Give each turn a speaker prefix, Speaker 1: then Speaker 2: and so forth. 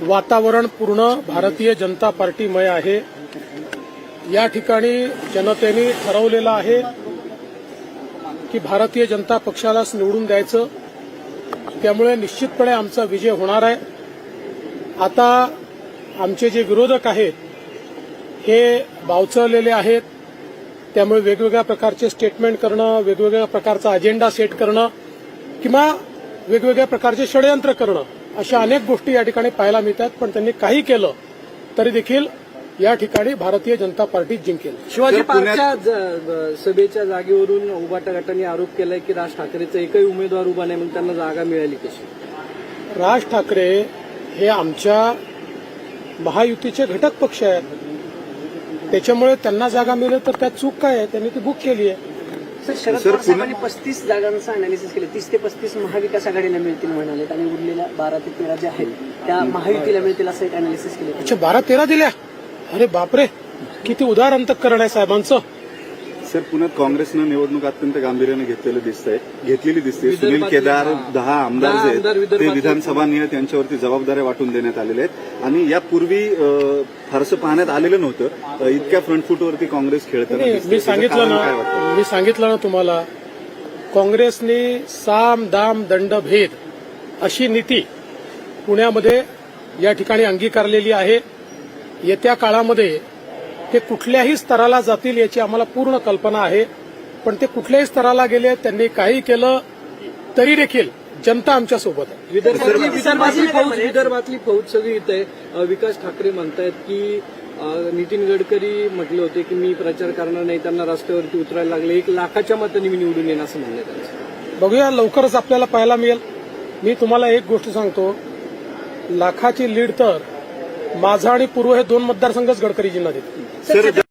Speaker 1: वातावरण पूर्ण भारतीय जनता पार्टीमय आहे. या ठिकाणी जनतेने ठरवलेलं आहे की भारतीय जनता पक्षालाच निवडून द्यायचं. त्यामुळे निश्चितपणे आमचा विजय होणार आहे. आता आमचे जे विरोधक आहेत हे बावचळलेले आहेत. त्यामुळे वेगवेगळ्या प्रकारचे स्टेटमेंट करणं वेगवेगळ्या प्रकारचा अजेंडा सेट करणं किंवा वेगवेगळ्या प्रकारचे षडयंत्र करणं अशा अनेक गोष्टी या ठिकाणी पाहायला मिळतात पण त्यांनी काही केलं तरी देखील या ठिकाणी भारतीय जनता पार्टी जिंकेल.
Speaker 2: शिवाजी पार्कच्या सभेच्या जागेवरून उभाटा गटाने आरोप केलाय की राज ठाकरेचा एकही उमेदवार उभा नाही मग त्यांना जागा मिळाली कशी?
Speaker 1: राज ठाकरे हे आमच्या महायुतीचे घटक पक्ष आहेत. त्याच्यामुळे त्यांना जागा मिळेल तर त्यात चूक काय आहे? त्यांनी ती बुक केली आहे.
Speaker 3: सर शरद पवार साहेबांनी पस्तीस जागांचं अनालिसिस केलं. तीस ते पस्तीस महाविकास आघाडीला मिळतील म्हणालेत आणि उरलेल्या बारा ते तेरा ज्या आहेत त्या महायुतीला मिळतील असं एक अनालिसिस केलं.
Speaker 1: अच्छा बारा तेरा दिल्या? अरे बापरे किती उदार अंतकरण आहे साहेबांचं.
Speaker 4: सर पुण्यात काँग्रेसनं निवडणूक अत्यंत गांभीर्याने घेतलेलं दिसतंय. घेतलेली दिसते सुनील केदार
Speaker 2: दहा-
Speaker 4: आमदार जे आहेत ते
Speaker 2: विदर्भातले-
Speaker 4: विधानसभा नियत यांच्यावरती जबाबदाऱ्या वाटून देण्यात आलेल्या आहेत. आणि यापूर्वी फारसं पाहण्यात आलेलं नव्हतं. इतक्या फ्रंट फूटवरती काँग्रेस खेळताना.
Speaker 1: मी सांगितलं ना मी सांगितलं ना तुम्हाला काँग्रेसने साम दाम दंड भेद अशी नीती पुण्यामध्ये या ठिकाणी अंगीकारलेली आहे. येत्या काळामध्ये ते कुठल्याही स्तराला जातील याची आम्हाला पूर्ण कल्पना आहे. पण ते कुठल्याही स्तराला गेले त्यांनी काही केलं तरी देखील जनता आमच्यासोबत आहे.
Speaker 2: विदर्भातली विदर्भातली फौज विदर्भातली फौज सगळी इथं आहे विकास ठाकरे म्हणतायत की नितीन गडकरी म्हटले होते की मी प्रचार करणार नाही त्यांना रस्त्यावरती उतरायला लागले. एक लाखाच्या मतांनी मी निवडून येईन असं त्यांचं.
Speaker 1: बघूया लवकरच आपल्याला पाहायला मिळेल. मी तुम्हाला एक गोष्ट सांगतो. लाखाची लीड तर माझा आणि पूर्व हे दोन मतदारसंघच गडकरीजींना देतील.